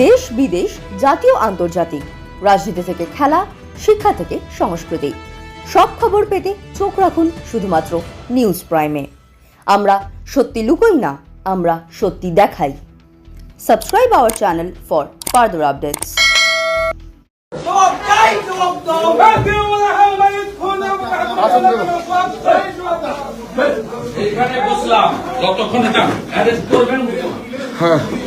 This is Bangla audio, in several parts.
দেশ বিদেশ জাতীয় আন্তর্জাতিক। রাজনীতি থেকে খেলা শিক্ষা থেকে সংস্কৃতি। সব খবর পেতে চোখ রাখুন শুধুমাত্র নিউজ প্রাইমে। আমরা সত্যি লুকোই না আমরা সত্যি দেখাই। Subscribe our channel for further updates. জবাব চাই জবাব দাও এখানে বসলাম যতক্ষণ এটা অ্যারেস্ট করবেন ইয়ার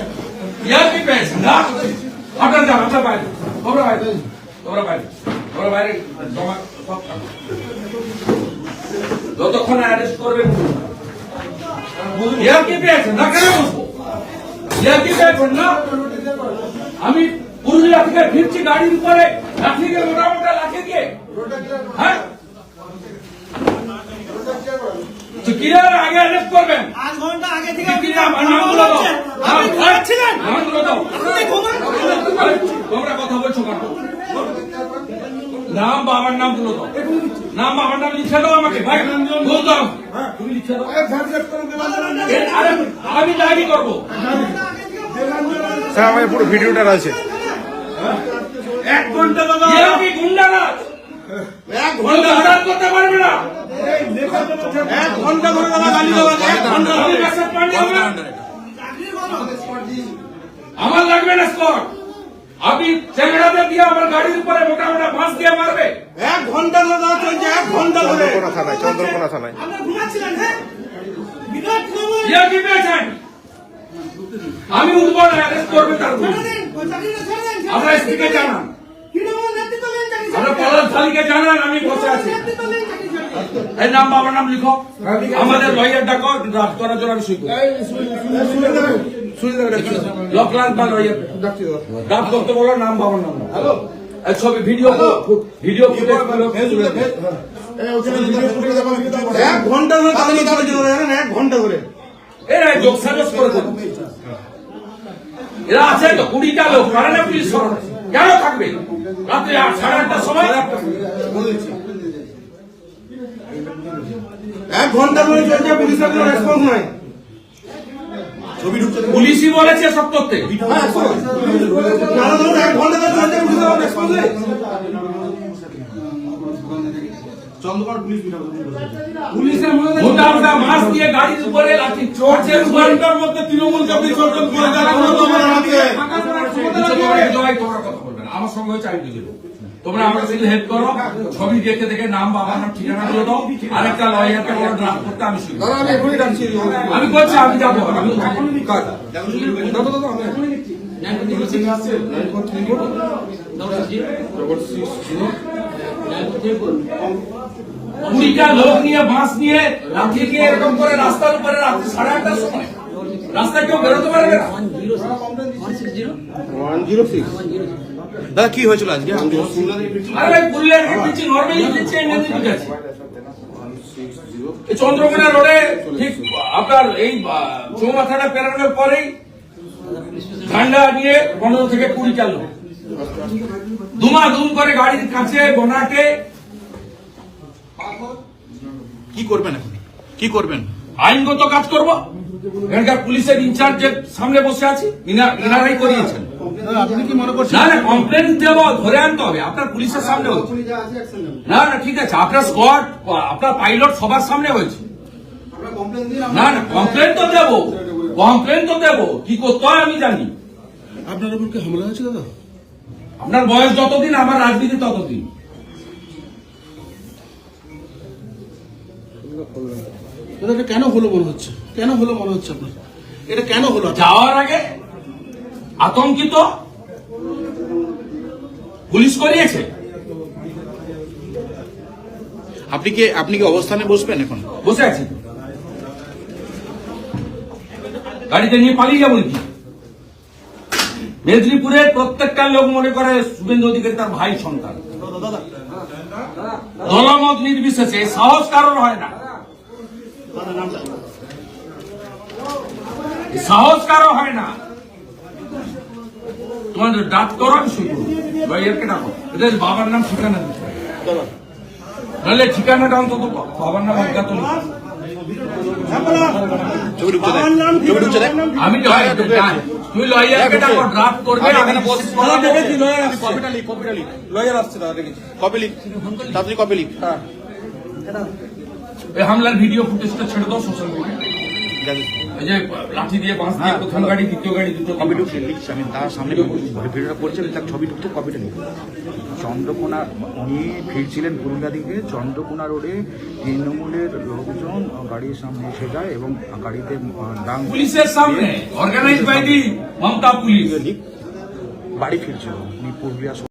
বাইরে। যতক্ষণ অ্যারেস্ট কি না কেন কি পেয়েছেন না? আমি পুরুলিয়া থেকে ফিরছি গাড়ির উপরে লাঠি দিয়ে মোটা মোটা লাঠি দিয়ে। হ্যাঁ? কিরার আগে অ্যারেস্ট করবেন? আধ ঘণ্টা আগে থেকে কি নাম? নামগুলো দাও। আপনি নাম- ঘুমাচ্ছিলেন নামগুলো দাও। আপনি ঘুমান আরে, তোমরা কথা বলছো কেন? নাম বাবার নামগুলো দাও নাম বাবার নাম লিখে দাও আমাকে ভাই। বল দাও তুমি লিখে দাও। আমি ডায়েরি করব। স্যার আমার পুরো ভিডিওটা আছে এক ঘণ্টা দাদা গুন্ডারাজ? এক হঠাৎ করতে পারবে না। এক ঘণ্টা ধরে দাদা গালি দেওয়া এক ঘণ্টা আমি ধরে মেসেজ পাঠিয়ে আমার লাগবে না স্কট আপনি চ্যাংড়াতে দিয়ে আমার গাড়ির উপরে মোটা মোটা বাঁশ দিয়ে মারবে। এক ঘণ্টা দাদা চলছে এক ঘণ্টা ধরে। চন্দ্রকোনা থানায় চন্দ্রকোনা থানায়। হ্যাঁ? বিরাট খবর। ইয়া কি পেয়েছেন? আমি উঠবো না অ্যারেস্ট করবে তার আমরা। এসপিকে জানান। আমরা পলাশ থালিকে জানান আমি বসে আছি। এই নাম বাবার নাম লিখো। আমাদের লয়ার ডাকো ড্রাফট করার জন্য আমি সই নাম বাবার নাম। হ্যালো? ছবি ভিডিও ভিডিও ফুটেজ এক ঘণ্টা ধরে চলেছে দাদা, এক ঘণ্টা ধরে। এরা যোগ সাজস করে এরা আছে তো কুড়িটা লোক পারে না পুলিশ কেন থাকবে? রাত্রে আট সাড়ে আটটার সময়? এক ঘণ্টা ধরে চলছে পুলিশের কোনো রেসপন্স নাই। পুলিশই বলেছে সব করতে নানা ধরুন এক ঘণ্টা ধরে চলছে পুলিশের কোনো রেসপন্স নেই পুলিশের মধ্যে মোটা মোটা মাছ দিয়ে গাড়ির উপরে লাঠি চড়ছে ঘণ্টার মধ্যে তৃণমূলকে আপনি সরকার করে দেন কোনো তো আমার সঙ্গে হচ্ছে আমি বুঝে দেবো। তোমরা আমাকে শুধু হেল্প করো। ছবি দেখে দেখে নাম বাবার নাম ঠিকানা গুলো দাও। আরেকটা লয়ারকে বলো ড্রাফট করতে আমি শুরু আমি এখনই ডাকছি। আমি করছি আমি যাব। আমি কুড়িটা লোক নিয়ে বাঁশ নিয়ে লাঠি দিয়ে এরকম করে রাস্তার উপরে রাত্রি সাড়ে আটটার সময়। রাস্তায় কেউ বেরোতে পারবে না? ওয়ান জিরো সিক্স দাদা কি হয়েছিল আজকে? চন্দ্রকোনা রোডে ঠিক আপনার এই চৌমাথাটা পেরানোর পরেই ঠান্ডা নিয়ে পনেরো থেকে কুড়ি চালু। দুমা দুম করে গাড়ির কাছে বোনাকে কি করবেন এখন? কি করবেন? আইনগত কাজ করব। এখানকার পুলিশের ইনচার্জের সামনে বসে আছি। ইনা- ইনারাই করিয়েছেন। আপনি কি মনে করছেন না না কমপ্লেন দেব ধরে আনতে হবে। আপনার পুলিশের সামনে হচ্ছে না না ঠিক আছে আপনার স্কোয়াড আপনার পাইলট সবার সামনে হয়েছে। না না কমপ্লেন তো দেব কমপ্লেন তো দেব। কি করতে হয় আমি জানি। আপনার উপর কি হামলা হয়েছে দাদা? আপনার বয়স যতদিন আমার রাজনীতি ততদিন। কেন হলো মনে হচ্ছে? কেন হলো মনে হচ্ছে আপনার? এটা কেন হলো? যাওয়ার আগে আতঙ্কিত? পুলিশ করিয়েছে? আপনি কি আপনি কি অবস্থানে বসবেন এখন? বসে আছি। গাড়িতে নিয়ে পালিয়ে যাব কি মেদিনীপুরের প্রত্যেকটা লোক মনে করে শুভেন্দু অধিকারী তার ভাই সন্তান। দলমত নির্বিশেষে সাহস কারোর হয় না। সাহস কারও হয় না। তোমাদের ডাক করো আমি শুরু লয়ারকে ডাকো। এদের বাবার নাম ঠিকানা দিতে। নাহলে ঠিকানাটা অন্তত বাবার নাম অজ্ঞাত লিখো। ছবি ঢুকছে দেখ। ছবি ঢুকছে দেখ আমি তুই লয়ারকে ডাকো ড্রাফট করবে আমি লয়ার আসছে। কপিটা লিখ কপিটা লিখ। লয়ার আসছে দাদা কপি লিখ। তাড়াতাড়ি কপি লিখ। এই হামলার ভিডিও ফুটেজটা ছেড়ে দাও সোশ্যাল মিডিয়া এই যে লাঠি দিয়ে বাঁশ দিয়ে প্রথম গাড়ি দ্বিতীয় গাড়ি দুটো কপি ঢুকছে আমি তার সামনে ভিডিওটা করছি আমি তার ছবি ঢুকতে কপিটা লিখি চন্দ্রকোনা উনি ফিরছিলেন পুরুলিয়া দিকে চন্দ্রকোনা রোডে তৃণমূলের লোকজন গাড়ির সামনে এসে যায় এবং গাড়িতে ডাং পুলিশের সামনে organise by the Mamata police. বাড়ি ফিরছিল উনি পুরুলিয়া